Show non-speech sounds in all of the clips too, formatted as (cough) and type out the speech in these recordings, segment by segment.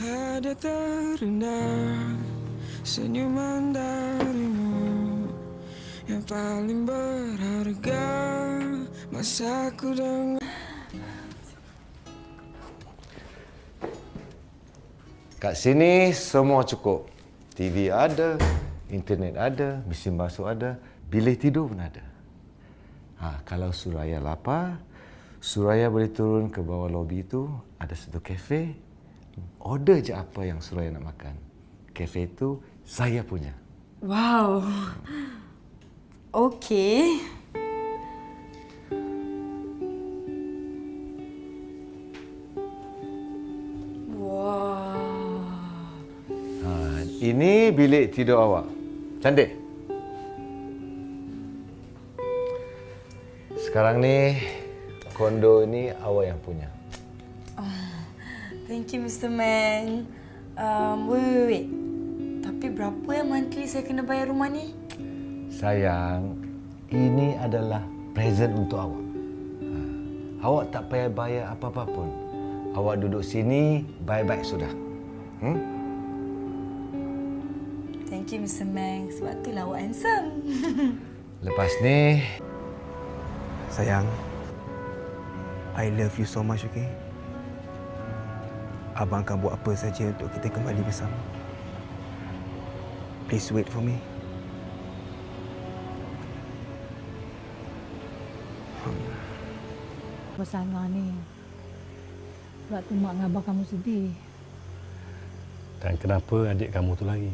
Ada terdengar senyuman darimu Yang paling berharga Masaku dengan Kat sini semua cukup. TV ada, internet ada, mesin basuh ada, bilik tidur pun ada. Ha, kalau Suraya lapar, Suraya boleh turun ke bawah lobi itu, ada satu kafe. Order je apa yang Suraya nak makan. Kafe itu saya punya. Wow. Okey. Wow. Ha, ini bilik tidur awak. Cantik. Sekarang ni kondo ni awak yang punya. Thank you, Mr. Man. Um, wait, wait, wait. Tapi berapa yang monthly saya kena bayar rumah ni? Sayang, ini adalah present untuk awak. Ha, awak tak payah bayar apa-apa pun. Awak duduk sini baik-baik sudah. Hmm? Thank you, Mr. Man. Sebab itulah awak handsome. (laughs) Lepas ni, Sayang, I love you so much, okay? Abang akan buat apa saja untuk kita kembali bersama. Please wait for me. Pasangan ni. Sebab tu mak dengan abang kamu sedih. Dan kenapa adik kamu tu lari?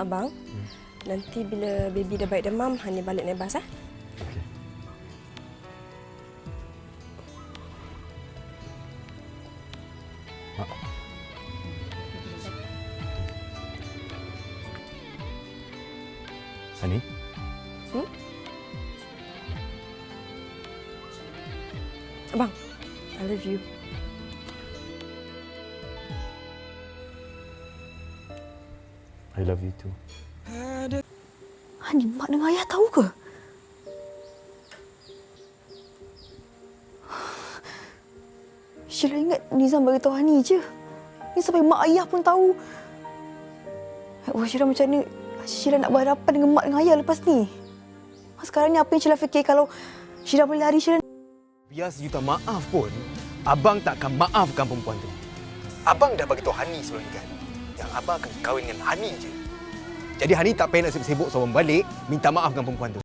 Abang, nanti bila baby dah baik demam, hanya balik naik bas, eh? Hani? Hmm? Abang, I love you. I love you too. Hani, mak dengan ayah tahu ke? Sheila ingat Nizam bagi tahu Hani je. Ni sampai mak ayah pun tahu. Wah, Sheila macam ni Sheila nak berhadapan dengan mak dengan ayah lepas ni. Sekarang ni apa yang Sheila fikir kalau Sheila boleh lari Sheila Biar sejuta maaf pun, abang tak akan maafkan perempuan tu. Abang dah bagi tahu Hani sebelum ni kan, yang abang akan kahwin dengan Hani je. Jadi Hani tak payah nak sibuk-sibuk seorang balik minta maaf dengan perempuan tu.